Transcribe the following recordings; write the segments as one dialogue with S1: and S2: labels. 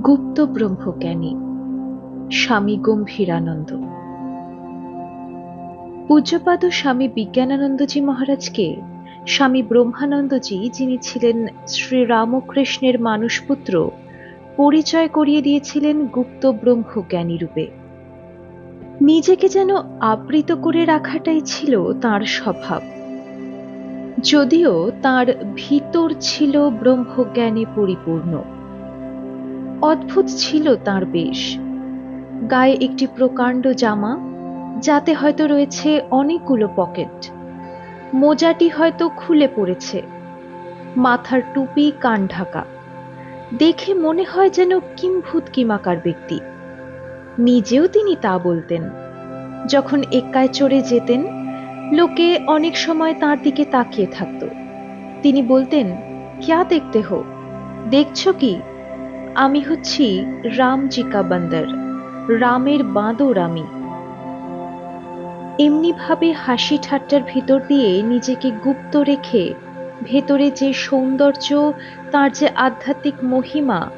S1: গুপ্ত ব্রহ্মজ্ঞানী স্বামী গম্ভীরানন্দ। পূজ্যপাদ স্বামী বিজ্ঞানানন্দজি মহারাজকে স্বামী ব্রহ্মানন্দজি, যিনি ছিলেন শ্রী রামকৃষ্ণের মানুষপুত্র, পরিচয় করিয়ে দিয়েছিলেন গুপ্ত ব্রহ্মজ্ঞানী রূপে। নিজেকে যেন আবৃত করে রাখাটাই ছিল তার স্বভাব। যদিও তার ভিতর ছিল ব্রহ্মজ্ঞানে পরিপূর্ণ। অদ্ভুত ছিল তার বেশ। গায়ে একটি প্রকাণ্ড জামা, যাতে হয়তো রয়েছে অনেকগুলো পকেট। মোজাটি হয়তো খুলে পড়েছে। মাথার টুপি কান ঢাকা। দেখে মনে হয় যেন কিম্ভূত কিমাকার ব্যক্তি। নিজেও তিনি তা বলতেন। যখন এক্কায় চড়ে যেতেন, লোকে অনেক সময় তার দিকে তাকিয়ে থাকত। তিনি বলতেন, ক্যা দেখতে হো? দেখছ কি? আমি হচ্ছি রামজিকা বন্দর, রামের বাঁদর আমি। এমনিভাবে হাসি ঠাট্টার ভিতর দিয়ে নিজেকে গুপ্ত রেখে ভেতরে যে সৌন্দর্য, তার যে আধ্যাত্মিক মহিমা,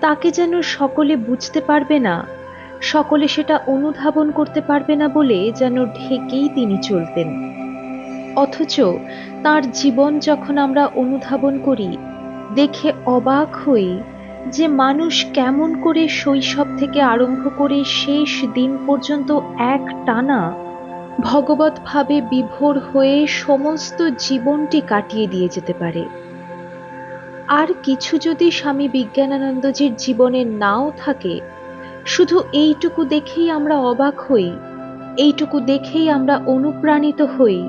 S1: তাকে যেন সকলে বুঝতে পারবে না, সকলে সেটা অনুধাবন করতে পারবে না বলে যেন ঢেকেই তিনি চলতেন। অথচ তার জীবন যখন আমরা অনুধাবন করি, দেখে অবাক হই যে মানুষ কেমন করে শৈশব থেকে আরম্ভ করে শেষ দিন পর্যন্ত এক টানা ভগবত ভাবে বিভোর হয়ে সমস্ত জীবনটি কাটিয়ে দিয়ে যেতে পারে। আর কিছু যদি স্বামী বিজ্ঞানানন্দজির জীবনে নাও থাকে, শুধু এইটুকু দেখেই আমরা অবাক হই, এইটুকু দেখেই আমরা অনুপ্রাণিত হই।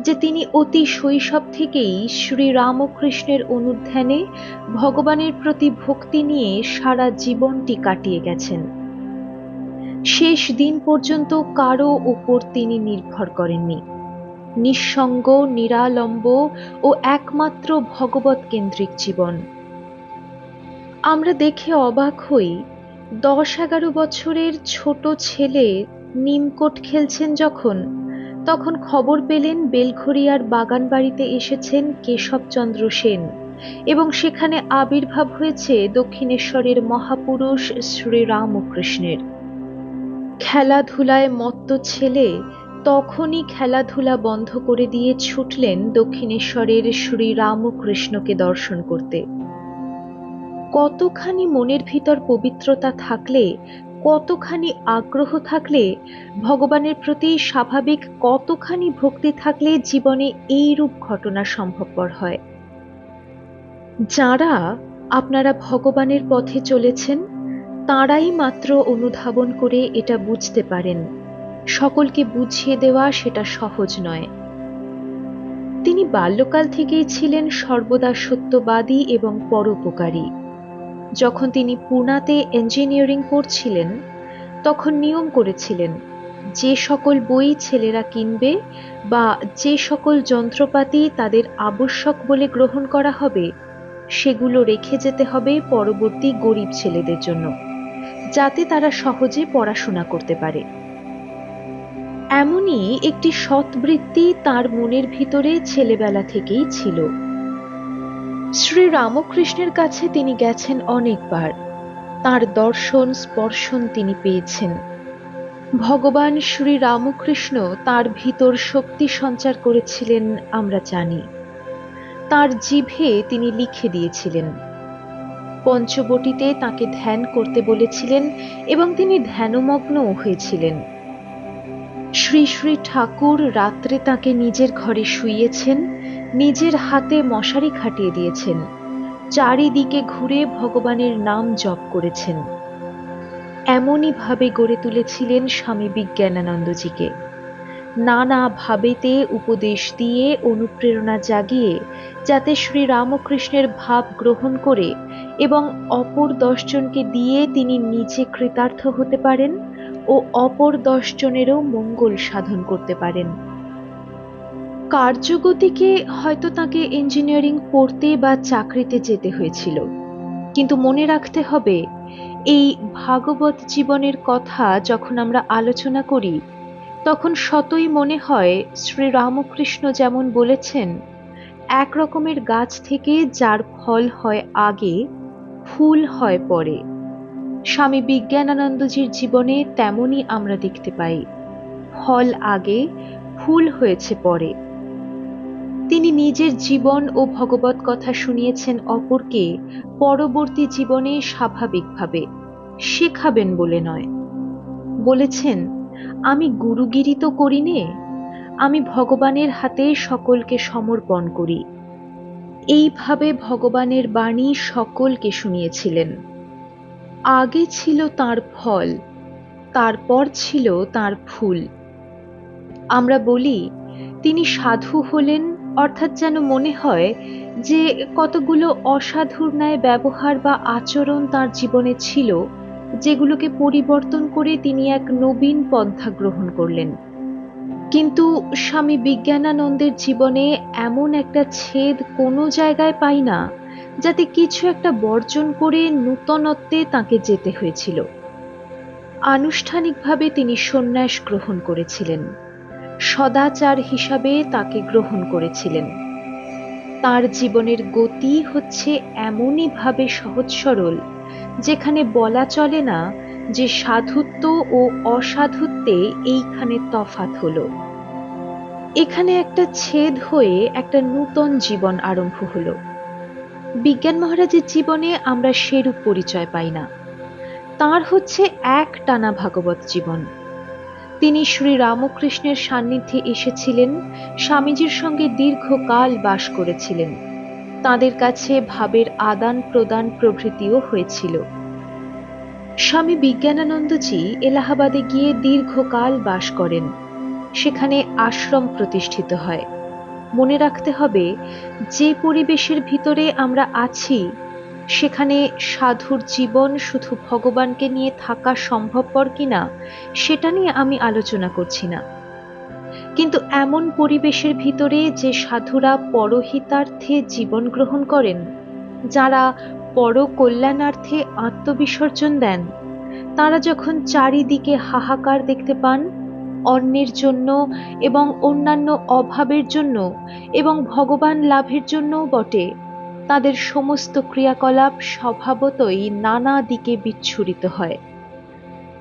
S1: যে তিনি অতি শৈশব থেকেই শ্রী রামকৃষ্ণের অনুধ্যানে ভগবানের প্রতি ভক্তি নিয়ে সারা জীবনটি কাটিয়ে গেছেন। শেষ দিন পর্যন্ত কারও উপর তিনি নির্ভর করেননি। নিঃসঙ্গ, নিরালম্ব ও একমাত্র ভগবত কেন্দ্রিক জীবন। আমরা দেখে অবাক হই, দশ এগারো বছরের ছোট ছেলে নিমকোট খেলছেন যখন তখন খবর পেলেন বেলঘরিয়ার বাগান বাড়িতে এসেছেন কেশবচন্দ্র সেন এবং সেখানে আবির্ভাব হয়েছে দক্ষিণেশ্বরের মহাপুরুষ শ্রী রামকৃষ্ণের খেলাধুলায় মত্ত ছেলে তখনই খেলাধুলা বন্ধ করে দিয়ে ছুটলেন দক্ষিণেশ্বরের শ্রী রামকৃষ্ণকে দর্শন করতে। কতখানি মনের ভিতর পবিত্রতা থাকলে কতখানি আগ্রহ থাকলে, ভগবানের প্রতি স্বাভাবিক কতখানি ভক্তি থাকলে জীবনে এই রূপ ঘটনা সম্ভবপর হয়? যারা আপনারা ভগবানের পথে চলেছেন, তাঁরাই মাত্র অনুধাবন করে এটা বুঝতে পারেন। সকলকে বুঝিয়ে দেওয়া সেটা সহজ নয়। তিনি বাল্যকাল থেকেই ছিলেন সর্বদা সত্যবাদী এবং পরোপকারী। যখন তিনি পুনাতে ইঞ্জিনিয়ারিং পড়ছিলেন তখন নিয়ম করেছিলেন, যে সকল বই ছেলেরা কিনবে বা যে সকল যন্ত্রপাতি তাদের আবশ্যক বলে গ্রহণ করা হবে, সেগুলো রেখে যেতে হবে পরবর্তী গরিব ছেলেদের জন্য, যাতে তারা সহজে পড়াশোনা করতে পারে। এমনই একটি সৎবৃত্তি তার মনের ভিতরে ছেলেবেলা থেকেই ছিল। শ্রী রামকৃষ্ণের কাছে তিনি গেছেন অনেকবার। তার দর্শন, স্পর্শন তিনি পেয়েছেন। ভগবান শ্রী রামকৃষ্ণ তার ভিতর শক্তি সঞ্চার করেছিলেন আমরা জানি। তার জিভে তিনি লিখে দিয়েছিলেন। পঞ্চবটিতে তাকে ধ্যান করতে বলেছিলেন এবং তিনি ধ্যানমগ্নও হয়েছিলেন। শ্রী শ্রী ঠাকুর রাত্রে তাকে নিজের ঘরে শুইয়েছেন নিজের হাতে মশারি খাটিয়ে দিয়েছেন। চারিদিকে ঘুরে ভগবানের নাম জপ করেছেন। এমনই ভাবে গড়ে তুলেছিলেন স্বামী বিজ্ঞানানন্দজিকে। নানা ভাবেতে উপদেশ দিয়ে, অনুপ্রেরণা জাগিয়ে, যাতে শ্রী রামকৃষ্ণের ভাব গ্রহণ করে এবং অপর দশজনকে দিয়ে তিনি নিজে কৃতার্থ হতে পারেন ও অপর দশজনেরও মঙ্গল সাধন করতে পারেন। কার্যগতিকে হয়তো তাকে ইঞ্জিনিয়ারিং পড়তে বা চাকরিতে যেতে হয়েছিল। কিন্তু মনে রাখতে হবে, এই ভাগবত জীবনের কথা যখন আমরা আলোচনা করি, তখন শতই মনে হয় শ্রী রামকৃষ্ণ যেমন বলেছেন, এক রকমের গাছ থেকে যার ফল হয় আগে, ফুল হয় পরে। স্বামী বিজ্ঞানানন্দজির জীবনে তেমনই আমরা দেখতে পাই, ফল আগে, ফুল হয়েছে পরে। তিনি নিজের জীবন ও ভগবত কথা শুনিয়েছেন অপরকে, পরবর্তী জীবনে স্বাভাবিকভাবে। শেখাবেন বলে নয়। বলেছেন, আমি গুরুগিরি তো করি নে, আমি ভগবানের হাতে সকলকে সমর্পণ করি। এইভাবে ভগবানের বাণী সকলকে শুনিয়েছিলেন। আগে ছিল তার ফল, তারপর ছিল তার ফুল। আমরা বলি, তিনি সাধু হলেন অর্থাৎ যেন মনে হয় যে কতগুলো অসাধুর ন্যায় ব্যবহার বা আচরণ তার জীবনে ছিল, যেগুলোকে পরিবর্তন করে তিনি এক নবীন পন্থা গ্রহণ করলেন। কিন্তু স্বামী বিজ্ঞানানন্দের জীবনে এমন একটা ছেদ কোনো জায়গায় পাই না, যাতে কিছু একটা বর্জন করে নূতনত্বে তাকে যেতে হয়েছিল। আনুষ্ঠানিকভাবে তিনি সন্ন্যাস গ্রহণ করেছিলেন। সদাচার হিসাবে তাকে গ্রহণ করেছিলেন। তার জীবনের গতি হচ্ছে এমনই ভাবে সহজ সরল যেখানে বলা চলে না যে সাধুত্ব ও অসাধুত্বে এইখানে তফাত হলো। এখানে একটা ছেদ হয়ে একটা নূতন জীবন আরম্ভ হলো। বিজ্ঞান মহারাজের জীবনে আমরা সেরূপ পরিচয় পাই না। তার হচ্ছে এক টানা ভাগবত জীবন। তিনি শ্রী রামকৃষ্ণের সান্নিধ্যে এসেছিলেন, স্বামীজির সঙ্গে দীর্ঘকাল বাস করেছিলেন। তাদের কাছে ভাবের আদান প্রদান প্রভৃতিও হয়েছিল। স্বামী বিজ্ঞানানন্দজি এলাহাবাদে গিয়ে দীর্ঘকাল বাস করেন। সেখানে আশ্রম প্রতিষ্ঠিত হয়। মনে রাখতে হবে, যে পরিবেশের ভিতরে আমরা আছি সেখানে সাধুর জীবন শুধু ভগবানকে নিয়ে থাকা সম্ভবপর কিনা, সেটা নিয়ে আমি আলোচনা করছি না। কিন্তু এমন পরিবেশের ভিতরে যে সাধুরা পরহিতার্থে জীবন গ্রহণ করেন, যারা পর কল্যাণার্থে আত্মবিসর্জন দেন, তারা যখন চারিদিকে হাহাকার দেখতে পান, অন্যের জন্য এবং অন্যান্য অভাবের জন্য এবং ভগবান লাভের জন্যও বটে তাদের সমস্ত ক্রিয়াকলাপ স্বভাবতই নানা দিকে বিচ্ছুরিত হয়।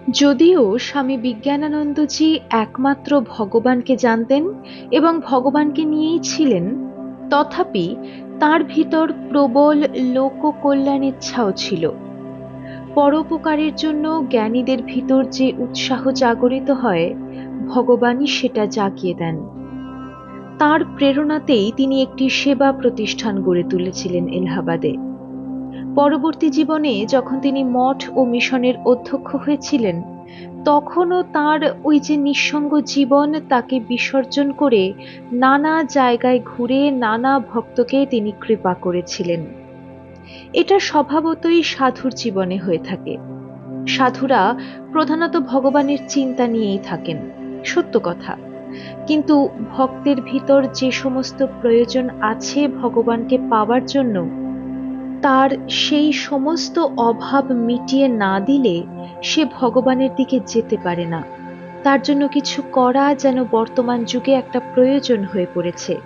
S1: যদিও স্বামী বিজ্ঞানানন্দজি একমাত্র ভগবানকে জানতেন এবং ভগবানকে নিয়েই ছিলেন, তথাপি তার ভিতর প্রবল লোককল্যাণ ইচ্ছাও ছিল। পরোপকারের জন্য জ্ঞানীদের ভিতর যে উৎসাহ জাগরিত হয়, ভগবানই সেটা জাগিয়ে দেন। তার প্রেরণাতেই তিনি একটি সেবা প্রতিষ্ঠান গড়ে তুলেছিলেন এলাহাবাদে। পরবর্তী জীবনে যখন তিনি মঠ ও মিশনের অধ্যক্ষ হয়েছিলেন, তখনও তার ওই যে নিঃসঙ্গ জীবন তাকে বিসর্জন করে নানা জায়গায় ঘুরে নানা ভক্তকে তিনি কৃপা করেছিলেন। এটা স্বভাবতই সাধুর জীবনে হয়ে থাকে। সাধুরা প্রধানত ভগবানের চিন্তা নিয়েই থাকেন, সত্য কথা। কিন্তু ভক্তের ভিতর যে সমস্ত প্রয়োজন আছে ভগবানকে পাওয়ার জন্য, তার সেই সমস্ত অভাব মিটিয়ে না দিলে সে ভগবানের দিকে যেতে পারে না। তার জন্য কিছু করা যেন বর্তমান যুগে একটা প্রয়োজন হয়ে পড়েছে।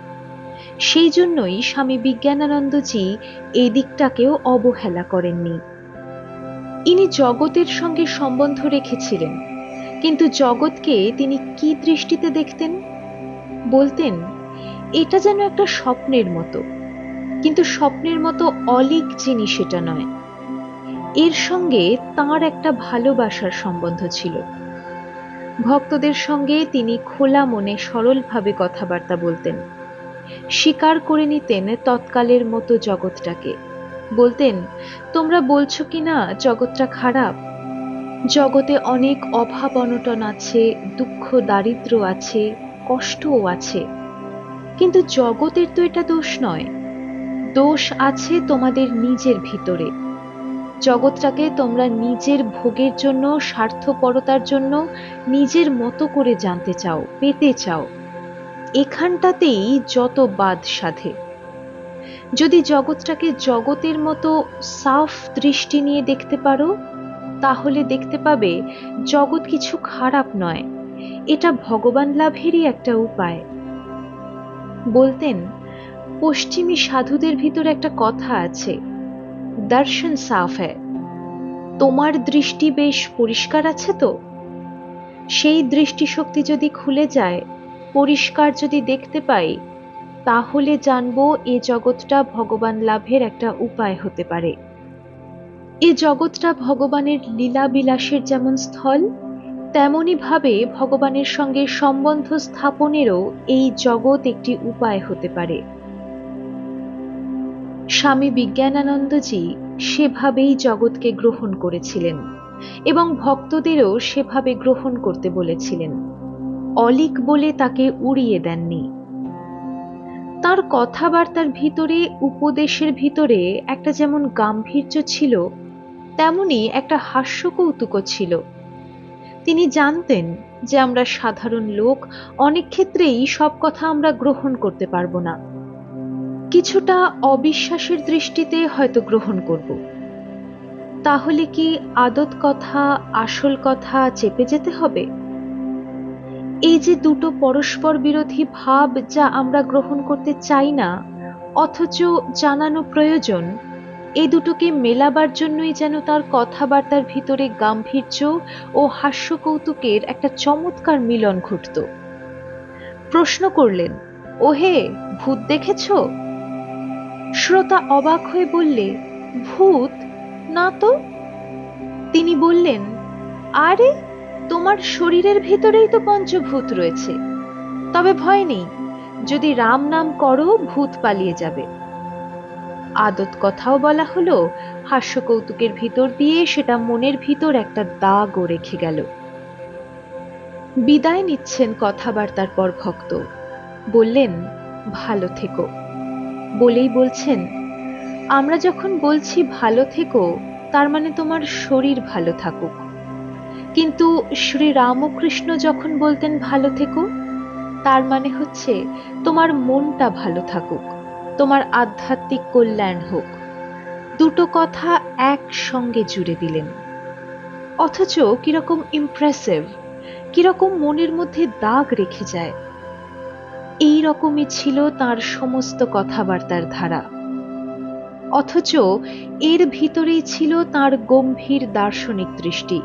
S1: সেই জন্যই স্বামী বিজ্ঞানানন্দজি এই দিকটাকেও অবহেলা করেননি। ইনি জগতের সঙ্গে সম্বন্ধ রেখেছিলেন। কিন্তু জগৎকে তিনি কি দৃষ্টিতে দেখতেন? বলতেন, এটা যেন একটা স্বপ্নের মতো। কিন্তু স্বপ্নের মতো অলিক জিনিস এটা নয়। এর সঙ্গে তার একটা ভালোবাসার সম্বন্ধ ছিল। ভক্তদের সঙ্গে তিনি খোলা মনে সরলভাবে কথাবার্তা বলতেন। স্বীকার করে নিতেন তৎকালের মতো জগৎটাকে। বলতেন, তোমরা বলছো কি না, জগৎটা খারাপ? জগতে অনেক অভাব অনটন আছে, দুঃখ দারিদ্র আছে, কষ্টও আছে। কিন্তু জগতের তো এটা দোষ নয়। দোষ আছে তোমাদের নিজের ভিতরে। জগৎটাকে তোমরা নিজের ভোগের জন্য, স্বার্থপরতার জন্য নিজের মতো করে জানতে চাও, পেতে চাও। এখানটাতেই যত বাদ সাধে। যদি জগৎটাকে জগতের মতো সাফ দৃষ্টি নিয়ে দেখতে পারো তাহলে দেখতে পাবে জগৎ কিছু খারাপ নয়। এটা ভগবান লাভেরই একটা উপায়। বলতেন, পশ্চিমী সাধুদের ভিতর একটা কথা আছে, দর্শন সাফ হ্যায়। তোমার দৃষ্টি বেশ পরিষ্কার আছে তো? সেই দৃষ্টিশক্তি যদি খুলে যায়, পরিষ্কার যদি দেখতে পাই, তাহলে জানব এ জগৎটা ভগবান লাভের একটা উপায় হতে পারে। এ জগৎটা ভগবানের লীলা বিলাসের যেমন স্থল তেমনি ভাবে ভগবানের সঙ্গে সম্বন্ধ স্থাপনেরও এই জগৎ একটি উপায় হতে পারে। স্বামী বিজ্ঞানানন্দজি সেভাবেই জগৎকে গ্রহণ করেছিলেন এবং ভক্তদেরও সেভাবে গ্রহণ করতে বলেছিলেন। অলিক বলে তাকে উড়িয়ে দেননি। তার কথাবার্তার ভিতরে, উপদেশের ভিতরে একটা যেমন গাম্ভীর্য ছিল তেমনি একটা হাস্য কৌতুকও ছিল। তিনি জানতেন যে আমরা সাধারণ লোক, অনেক ক্ষেত্রেই সব কথা আমরা গ্রহণ করতে পারব না। কিছুটা অবিশ্বাসের দৃষ্টিতে হয়তো গ্রহণ করব। তাহলে কি আদত কথা, আসল কথা চেপে যেতে হবে? এই যে দুটো পরস্পর বিরোধী ভাব যা আমরা গ্রহণ করতে চাই না, অথচ জানানো প্রয়োজন এই দুটোকে মেলাবার জন্যই যেন তার কথাবার্তার ভিতরে গাম্ভীর্য ও হাস্য কৌতুকের একটা চমৎকার মিলন ঘটত। প্রশ্ন করলেন, ওহে, ভূত দেখেছ? শ্রোতা অবাক হয়ে বললে, ভূত? না তো। তিনি বললেন, আরে, তোমার শরীরের ভিতরেই তো পঞ্চভূত রয়েছে। তবে ভয় নেই, যদি রাম নাম করো, ভূত পালিয়ে যাবে। আদত কথাও বলা হলো হাস্য কৌতুকের ভিতর দিয়ে সেটা মনের ভিতর একটা দাগও রেখে গেল। বিদায় নিচ্ছেন কথাবার্তার পর ভক্ত। বললেন, ভালো থেকো। বলেই বলছেন, আমরা যখন বলছি ভালো থেকো, তার মানে তোমার শরীর ভালো থাকুক। কিন্তু শ্রী রামকৃষ্ণ যখন বলতেন ভালো থেকো, তার মানে হচ্ছে তোমার মনটা ভালো থাকুক। তোমার আধ্যাত্মিক কল্যাণ হোক। দুটো কথা একসঙ্গে জুড়ে দিলেন। অথচ কীরকম ইমপ্রেসিভ কীরকম মনের মধ্যে দাগ রেখে যায়। এই রকমই ছিল তার সমস্ত কথাবার্তার ধারা। অথচ এর ভিতরেই ছিল তার গম্ভীর দার্শনিক দৃষ্টি।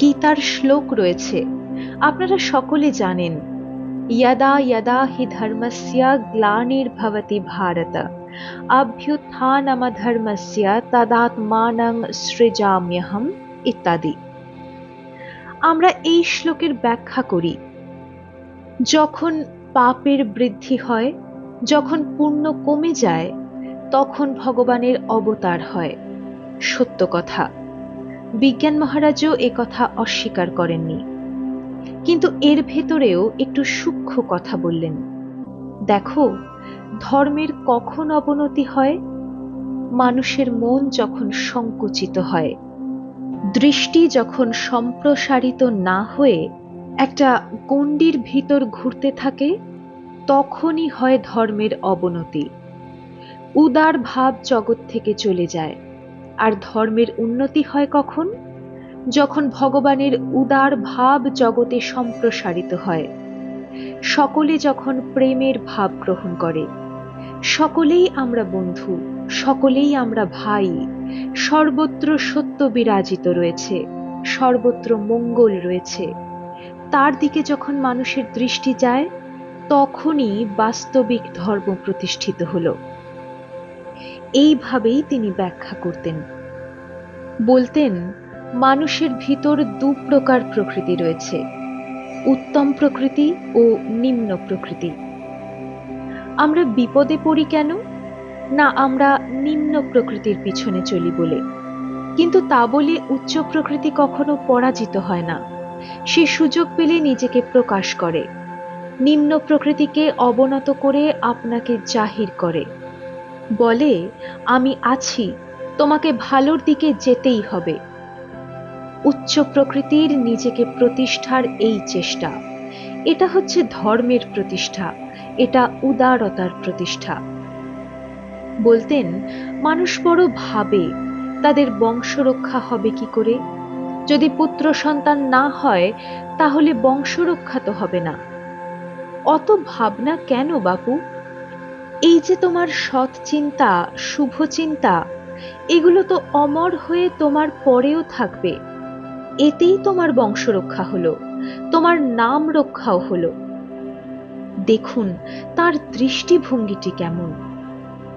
S1: গীতার শ্লোক রয়েছে, আপনারা সকলে জানেন यदा यदा हि धर्मस्य ग्लानिर्भवति भारत अभ्युत्थानमधर्मस्य তদাত্মানং সৃজাম্যহম ইত্যাদি আমরা এই শ্লোকের ব্যাখ্যা করি যখন পাপের বৃদ্ধি হয় যখন পুণ্য কমে যায় তখন ভগবানের অবতার হয় সত্য কথা বিজ্ঞান মহারাজও এ কথা অস্বীকার করেননি কিন্তু এর ভেতরেও একটু সূক্ষ্ম কথা বললেন। দেখো, ধর্মের কখন অবনতি হয়? মানুষের মন যখন সংকুচিত হয়, দৃষ্টি যখন সম্প্রসারিত না হয়ে একটা গণ্ডির ভিতর ঘুরতে থাকে, তখনই হয় ধর্মের অবনতি। উদার ভাব জগৎ থেকে চলে যায়। আর ধর্মের উন্নতি হয় কখন? যখন ভগবানের উদার ভাব জগতে সম্প্রসারিত হয়, সকলে যখন প্রেমের ভাব গ্রহণ করে, সকলেই আমরা বন্ধু, সকলেই আমরা ভাই, সর্বত্র সত্য বিরাজিত রয়েছে, সর্বত্র মঙ্গল রয়েছে, তার দিকে যখন মানুষের দৃষ্টি যায়, তখনই বাস্তবিক ধর্ম প্রতিষ্ঠিত হল। এইভাবেই তিনি ব্যাখ্যা করতেন। বলতেন মানুষের ভিতর দু প্রকার প্রকৃতি রয়েছে। উত্তম প্রকৃতি ও নিম্ন প্রকৃতি। আমরা বিপদে পড়ি কেন? না, আমরা নিম্ন প্রকৃতির পিছনে চলি বলে। কিন্তু তা বলে উচ্চ প্রকৃতি কখনো পরাজিত হয় না। সে সুযোগ পেলে নিজেকে প্রকাশ করে। নিম্ন প্রকৃতিকে অবনত করে আপনাকে জাহির করে। বলে, আমি আছি, তোমাকে ভালোর দিকে যেতেই হবে। উচ্চ প্রকৃতির নিজেকে প্রতিষ্ঠার এই চেষ্টা। এটা হচ্ছে ধর্মের প্রতিষ্ঠা, এটা উদারতার প্রতিষ্ঠা। বলতেন, মানুষ বড় ভাবে, তাদের বংশ রক্ষা হবে কি করে? যদি পুত্র সন্তান না হয়, তাহলে বংশ রক্ষা তো হবে না। অত ভাবনা কেন বাপু? এই যে তোমার সৎ চিন্তা, শুভ চিন্তা, এগুলো তো অমর হয়ে তোমার পরেও থাকবে। এতেই তোমার বংশ রক্ষা হলো, তোমার নাম রক্ষাও হলো। দেখুন, তার দৃষ্টিভঙ্গিটি কেমন।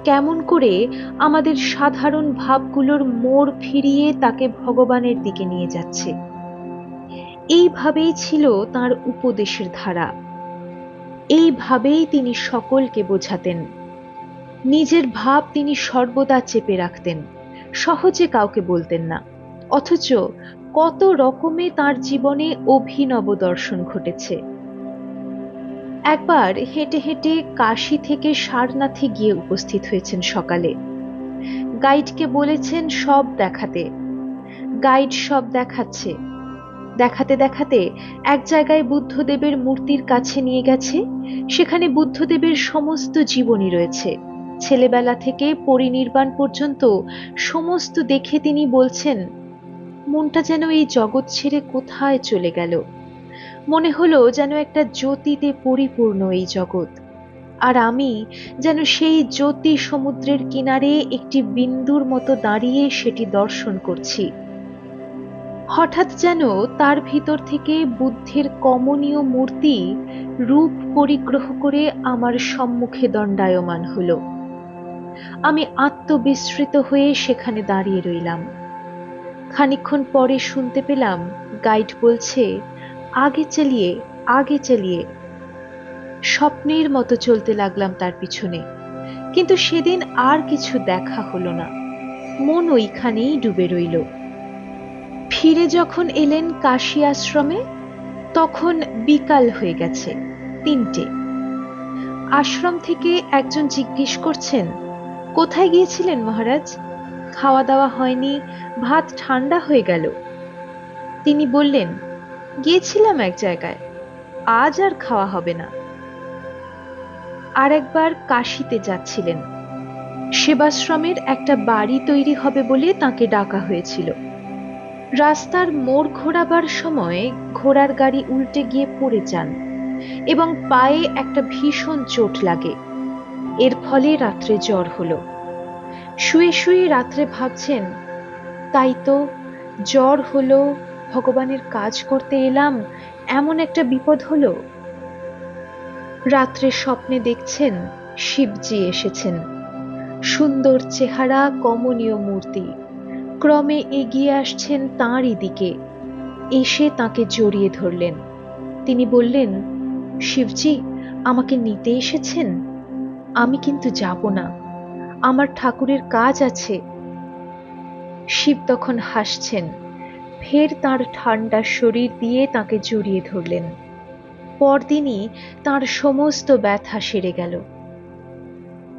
S1: কেমন করে আমাদের সাধারণ ভাবগুলোর মোড় ফিরিয়ে তাকে ভগবানের দিকে নিয়ে যাচ্ছে। এইভাবেই ছিল তার উপদেশের ধারা। এইভাবেই তিনি সকলকে বোঝাতেন। নিজের ভাব তিনি সর্বদা চেপে রাখতেন, সহজে কাউকে বলতেন না। অথচ কত রকমে তার জীবনে অভিনব দর্শন ঘটেছে। একবার হেঁটে হেঁটে কাশি থেকে সারনাথে গিয়ে উপস্থিত হয়েছেন সকালে। গাইডকে বলেছেন সব দেখাতে। গাইড সব দেখাচ্ছে। দেখাতে দেখাতে এক জায়গায় বুদ্ধদেবের মূর্তির কাছে নিয়ে গেছে, সেখানে বুদ্ধদেবের সমস্ত জীবনী রয়েছে। ছেলেবেলা থেকে পরিনির্বাণ পর্যন্ত সমস্ত দেখে তিনি বলছেন মনটা যেন এই জগৎ ছেড়ে কোথায় চলে গেল? মনে হলো যেন একটা জ্যোতিতে পরিপূর্ণ এই জগৎ। আর আমি যেন সেই জ্যোতি সমুদ্রের কিনারে একটি বিন্দুর মতো দাঁড়িয়ে সেটি দর্শন করছি। হঠাৎ যেন তার ভিতর থেকে বুদ্ধের কমনীয় মূর্তি রূপ পরিগ্রহ করে আমার সম্মুখে দণ্ডায়মান হলো। আমি আত্মবিস্মৃত হয়ে সেখানে দাঁড়িয়ে রইলাম। খানিক্ষণ পরে শুনতে পেলাম গাইড বলছে, আগে চালিয়ে আগে চালিয়ে। স্বপ্নের মতো চলতে লাগলাম তার পিছনে। কিন্তু সেদিন আর কিছু দেখা হলো না। মন ওইখানেই ডুবে রইল। ফিরে যখন এলেন কাশি আশ্রমে, তখন বিকাল হয়ে গেছে, তিনটে। আশ্রম থেকে একজন জিজ্ঞেস করছেন, কোথায় গিয়েছিলেন মহারাজ? খাওয়া দাওয়া হয়নি, ভাত ঠান্ডা হয়ে গেল। তিনি বললেন, গিয়েছিলাম এক জায়গায়, আজ আর খাওয়া হবে না। আর একবার কাশিতে যাচ্ছিলেন। সেবাশ্রমের একটা বাড়ি তৈরি হবে বলে তাকে ডাকা হয়েছিল। রাস্তার মোড় ঘোরাবার সময় ঘোড়ার গাড়ি উল্টে গিয়ে পড়ে যান এবং পায়ে একটা ভীষণ চোট লাগে। এর ফলে রাত্রে জ্বর হলো। শুয়ে শুয়ে রাত্রে ভাবছেন, তাই তো জ্বর হলো, ভগবানের কাজ করতে এলাম, এমন একটা বিপদ হলো। রাত্রে স্বপ্নে দেখছেন শিবজি এসেছেন। সুন্দর চেহারা, কমনীয় মূর্তি। ক্রমে এগিয়ে আসছেন তাঁরই দিকে। এসে তাকে জড়িয়ে ধরলেন। তিনি বললেন, শিবজি, আমাকে নিতে এসেছেন? আমি কিন্তু যাব না। আমার ঠাকুরের কাজ আছে। শিব তখন হাসছেন। ফের তার ঠান্ডা শরীর দিয়ে তাকে জড়িয়ে ধরলেন। পরদিনই তার সমস্ত ব্যথা সেরে গেল।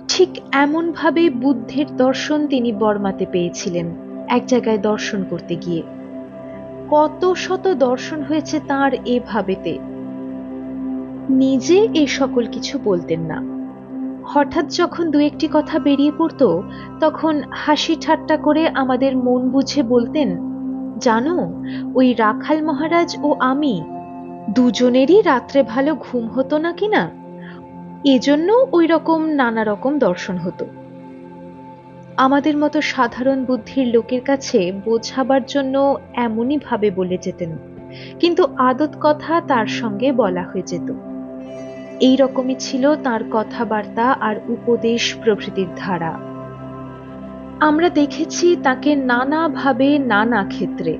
S1: ঠিক এমনভাবে বুদ্ধের দর্শন তিনি বর্মাতে পেয়েছিলেন এক জায়গায় দর্শন করতে গিয়ে। কত শত দর্শন হয়েছে তার এভাবেতে। নিজে এ সকল কিছু বলতেন না। হঠাৎ যখন দু একটি কথা বেরিয়ে পড়ত, তখন হাসি ঠাট্টা করে আমাদের মন বুঝে বলতেন, জানো, ওই রাখাল মহারাজ ও আমি দুজনেরই রাত্রে ভালো ঘুম হতো না কিনা এজন্য ওই রকম নানা রকম দর্শন হতো। আমাদের মতো সাধারণ বুদ্ধির লোকের কাছে বোঝাবার জন্য এমনই ভাবে বলে যেতেন। কিন্তু আদত কথা তার সঙ্গে বলা হয়ে যেত। এই রকমই ছিল তার কথাবার্তা আর উপদেশ প্রভৃতির ধারা। আমরা দেখেছি তাকে নানাভাবে নানা ক্ষেত্রে।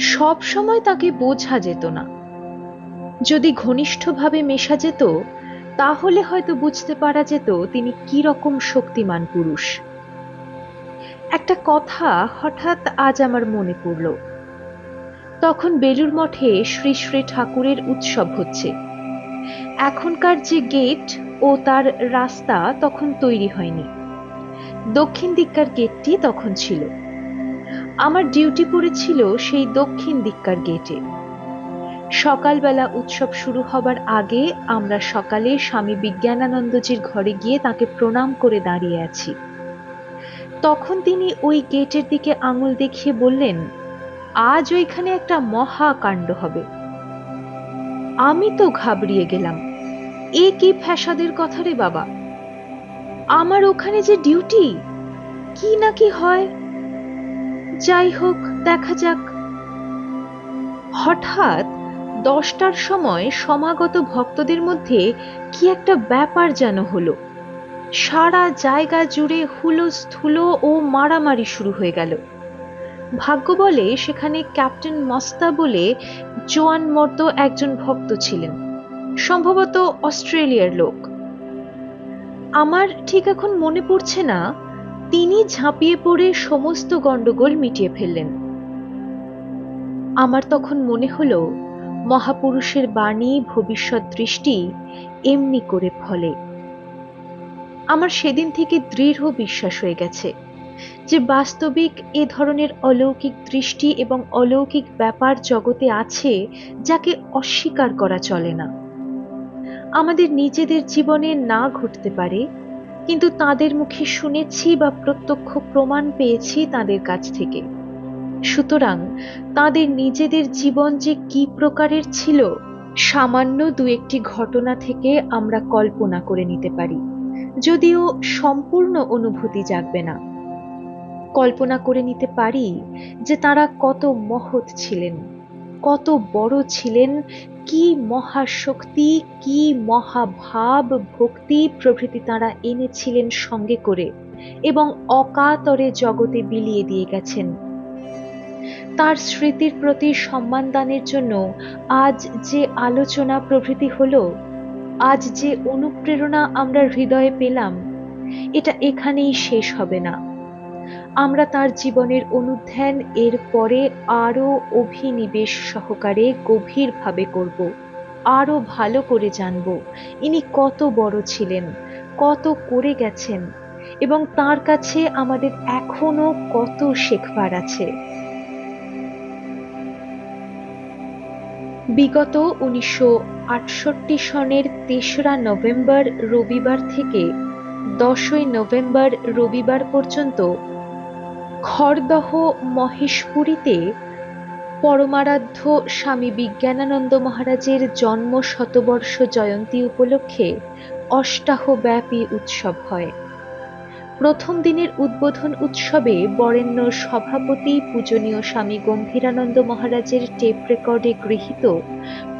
S1: সব সময় তাকে বোঝা যেত না। যদি ঘনিষ্ঠভাবে মেশা যেত, তাহলে হয়তো বুঝতে পারা যেত তিনি কি রকম শক্তিমান পুরুষ। একটা কথা হঠাৎ আজ আমার মনে পড়ল। তখন বেলুর মঠে শ্রী শ্রী ঠাকুরের উৎসব হচ্ছে। এখনকার যে গেট ও তার রাস্তা তখন তৈরি হয়নি। দক্ষিণ দিককার গেটটি তখন ছিল। আমার ডিউটি পড়েছিল সেই দক্ষিণ দিককার গেটে। সকালবেলা উৎসব শুরু হবার আগে আমরা সকালে স্বামী বিজ্ঞানানন্দজির ঘরে গিয়ে তাকে প্রণাম করে দাঁড়িয়ে আছি। তখন তিনি ওই গেটের দিকে আঙুল দেখিয়ে বললেন, আজ ওইখানে একটা মহাকাণ্ড হবে। আমি তো ঘাবড়িয়ে গেলাম। এ কি ফ্যাসাদের কথা রে বাবা? আমার ওখানে যে ডিউটি, কি না কি হয়? যাই হোক, দেখা যাক। হঠাৎ দশটার সময় সমাগত ভক্তদের মধ্যে কি একটা ব্যাপার যেন হলো। সারা জায়গা জুড়ে হুলোস্থুলো ও মারামারি শুরু হয়ে গেল। ভাগ্য বলে সেখানে ক্যাপ্টেন মস্তা বলে জোয়ান মর্দ একজন ভক্ত ছিলেন, সম্ভবত অস্ট্রেলিয়ার লোক। আমার ঠিক এখন মনে পড়ছে না, তিনি ঝাঁপিয়ে পড়ে সমস্ত গন্ডগোল মিটিয়ে ফেললেন। আমার তখন মনে হলো, মহাপুরুষের বাণী, ভবিষ্যৎ দৃষ্টি এমনি করে ফলে। আমার সেদিন থেকে দৃঢ় বিশ্বাস হয়ে গেছে। যে বাস্তবিক এ ধরনের অলৌকিক দৃষ্টি এবং অলৌকিক ব্যাপার জগতে আছে, যাকে অস্বীকার করা চলে না। আমাদের নিজেদের জীবনে না ঘটতে পারে, কিন্তু তাদের মুখে শুনেছি বা প্রত্যক্ষ প্রমাণ পেয়েছি তাদের কাছ থেকে। সুতরাং তাদের নিজেদের জীবন যে কি প্রকারের ছিল, সামান্য দু একটি ঘটনা থেকে আমরা কল্পনা করে নিতে পারি, যদিও সম্পূর্ণ অনুভূতি জাগবে না। কল্পনা করে নিতে পারি যে তারা কত মহৎ ছিলেন, কত বড় ছিলেন, কি মহাশক্তি, কি মহাভাব ভক্তি প্রভৃতি তারা এনেছিলেন সঙ্গে করে এবং অকাতরে জগতে বিলিয়ে দিয়ে গেছেন। তার স্মৃতির প্রতি সম্মান দানের জন্য আজ যে আলোচনা প্রভৃতি হলো, আজ যে অনুপ্রেরণা আমরা হৃদয়ে পেলাম, এটা এখানেই শেষ হবে না। আমরা তার জীবনের অনুধ্যান এর পরে আরও অভিনিবেশ সহকারে গভীরভাবে করব আরও ভালো করে জানব। ইনি কত বড় ছিলেন, কত করে গেছেন এবং তার কাছে আমাদের এখনও কত শেখবার আছে। বিগত উনিশশো আটষট্টি সনের তেসরা নভেম্বর রবিবার থেকে দশই নভেম্বর রবিবার পর্যন্ত খড়দহ মহেশপুরীতে পরমারাধ্য স্বামী বিজ্ঞানানন্দ মহারাজের জন্ম শতবর্ষ জয়ন্তী উপলক্ষে অষ্টাহব্যাপী উৎসব হয়। প্রথম দিনের উদ্বোধন উৎসবে বরেণ্য সভাপতি পূজনীয় স্বামী গম্ভীরানন্দ মহারাজের টেপ রেকর্ডে গৃহীত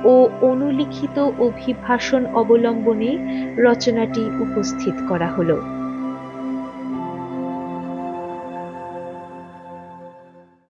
S1: ও অনুলিখিত অভিভাষণ অবলম্বনে রচনাটি উপস্থিত করা হলো।